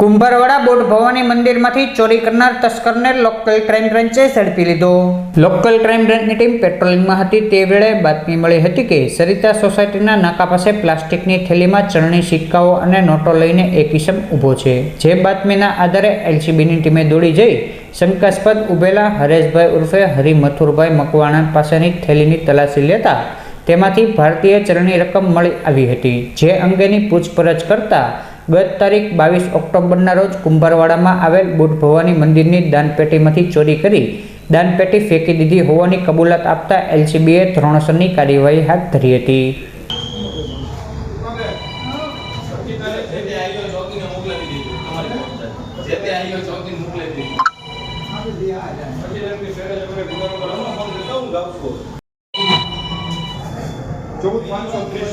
Kumbharwada boat Bhavani મંદિરમાંથી ચોરી કરનાર તસ્કરને local crime બ્રાન્ચે ઝડપી લીધો. લોકલ ક્રાઇમ બ્રાન્ચની ટીમ પેટ્રોલિંગમાં હતી. તે વેળે બાતમી મળી હતી કે સરિતા સોસાયટીના નાકા પાસે પ્લાસ્ટિકની થેલીમાં ચરણી સિક્કાઓ અને નોટો લઈને એક ઇસમ ઊભો છે. જે બાતમીના આધારે એલસીબીની ટીમે દોડી જઈ શંકાસ્પદ ઉભેલા હરેશભાઈ ઉર્ફે હરિ મથુરભાઈ મકવાણા પાસેની થેલીની તલાશી લેતા તેમાંથી ભારતીય ચરણી રકમ મળી આવી હતી. જે અંગેની પૂછપરછ કરતા ગત તારીખ બાવીસ ઓક્ટોબરના રોજ કુંભારવાડામાં આવેલ બુટ ભવાની મંદિરની દાનપેટીમાંથી ચોરી કરી દાનપેટી ફેંકી દીધી હોવાની કબૂલાત આપતા એલસીબીએ ધોરણસરની કાર્યવાહી હાથ ધરી હતી. ચૌદ પાંચસો ત્રીસ